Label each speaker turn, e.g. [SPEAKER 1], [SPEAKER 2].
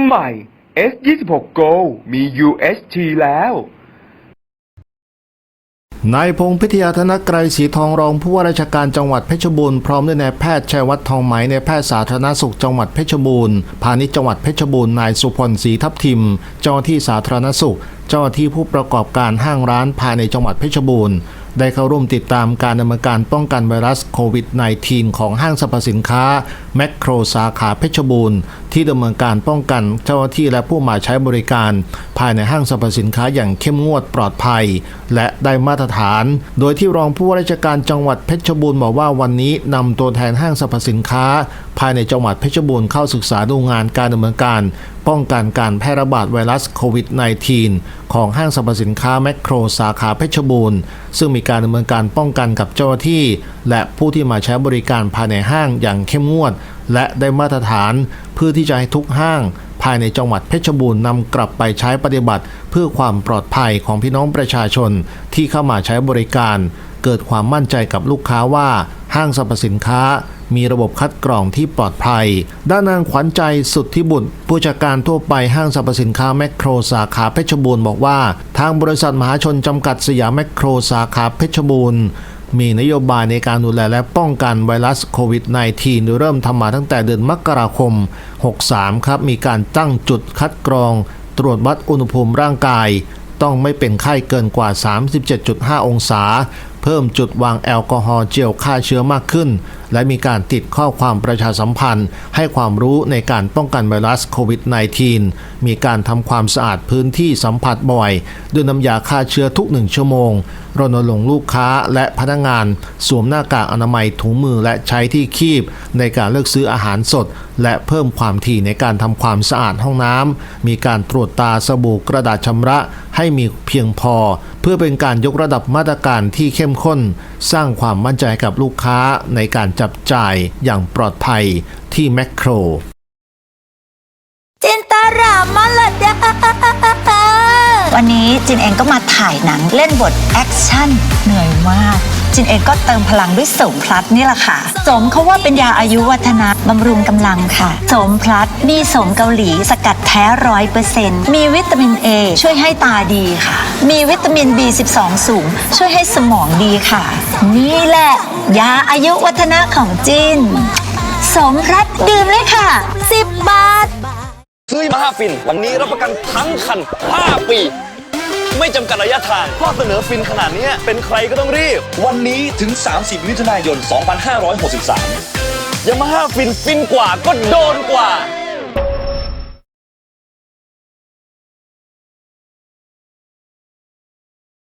[SPEAKER 1] ใหม่ S26 Go มี UHT แล้ว
[SPEAKER 2] นายพงษ์พิทยาธนกรายศรีทองรองผู้ว่าราชการจังหวัดเพชรบูรณ์พร้อมด้วยนายแพทย์ชัยวัฒน์ทองไหมในายแพทย์สาธารณสุขจังหวัดเพชรบูรณ์พาณิชย์จังหวัดเพชรบูรณ์นายสุพลศรีทับทิม เจ้าหน้าที่สาธารณสุข เจ้าหน้าที่ผู้ประกอบการห้างร้านภายในจังหวัดเพชรบูรณ์ได้เข้าร่วมติดตามการดำเนินการป้องกันไวรัสโควิด -19 ของห้างสรรพสินค้า แมคโครสาขาเพชรบูรณ์ ที่ดำเนินการป้องกันเจ้าหน้าที่และผู้มาใช้บริการ ภายในห้างสรรพสินค้าอย่างเข้มงวดปลอดภัย และได้มาตรฐาน โดยที่รองผู้ว่าราชการจังหวัดเพชรบูรณ์บอกว่าวันนี้นำตัวแทนห้างสรรพสินค้า ภายในจังหวัดเพชรบูรณ์เข้าศึกษาดูงานการดำเนินการป้องกันการแพร่ระบาดไวรัสโควิด -19 ของห้างสรรพสินค้าแมคโครสาขาเพชรบูรณ์ ซึ่งมีการดำเนินการป้องกันกับเจ้าหน้าที่ และผู้ที่มาใช้บริการภายในห้างอย่างเข้มงวด และได้มาตรฐานเพื่อที่จะให้ทุกห้าง ภายในจังหวัดเพชรบูรณ์นำกลับไปใช้ปฏิบัติ เพื่อความปลอดภัยของพี่น้องประชาชนที่เข้ามาใช้บริการ เกิดความมั่นใจกับลูกค้าว่าห้างสรรพสินค้า มีระบบคัดกรองที่ปลอดภัย ด้านนางขวัญใจสุดที่บุตรผู้จัดการทั่วไปห้างสรรพสินค้าแมคโครสาขาเพชรบูรณ์บอกว่า ทางบริษัทมหาชนจำกัดสยามแมคโครสาขาเพชรบูรณ์ มีนโยบายในการดูแลและป้องกันไวรัสโควิด -19 โดยเริ่มทำมาตั้งแต่เดือนมกราคม 63 ครับ มีการตั้งจุดคัดกรอง ตรวจวัดอุณหภูมิร่างกาย ต้องไม่เป็นไข้เกินกว่า 37.5 องศา เพิ่มจุดวางแอลกอฮอล์เจลฆ่าเชื้อมากขึ้น และมีการติดข้อความประชาสัมพันธ์ ให้ความรู้ในการป้องกันไวรัสโควิด -19 มีการทำความสะอาดพื้นที่สัมผัสบ่อย ด้วยน้ำยาฆ่าเชื้อทุกหนึ่งชั่วโมง รณรงค์ลูกค้าและพนักงาน สวมหน้ากากอนามัยถุงมือและใช้ที่คีบ ในการเลือกซื้ออาหารสด และเพิ่มความถี่ในการทำความสะอาดห้องน้ำมีการตรวจตาสบู่กระดาษชำระ ให้มีเพียงพอ เพื่อเป็นการยกระดับมาตรการที่เข้มข้น สร้างความมั่นใจกับลูกค้าในการจับจ่ายอย่างปลอดภัยที่แมคโคร
[SPEAKER 3] จินตารามาลดาวันนี้จินเองก็มาถ่ายหนังเล่นบทแอคชั่นเหนื่อยมาก จินเองก็เติมพลังด้วยโสมพลัสนี่แหละค่ะสมเขาว่าเป็นยาอายุวัฒนะบำรุงกำลังค่ะโสมพลัสมีโสมเกาหลีสกัดแท้ร้อยเปอร์เซ็นต์มีวิตามิน A ช่วยให้ตาดีค่ะ มีวิตามิน B12 สูง ช่วยให้สมองดีค่ะ นี่แหละยาอายุวัฒนะของจินสมพลัสดื่มเลยค่ะ 10 บาท
[SPEAKER 4] ซื้อมาห้าฟิน วันนี้รับประกันทั้งคัน 5 ปี ไม่จำกัดระยะทางข้อเสนอฟินขนาดเนี้ยเป็นใครก็ต้องรีบ
[SPEAKER 5] วันนี้ถึง 30 มิถุนายน 2563
[SPEAKER 4] ยามาฮ่าฟินฟินกว่าก็โดนกว่า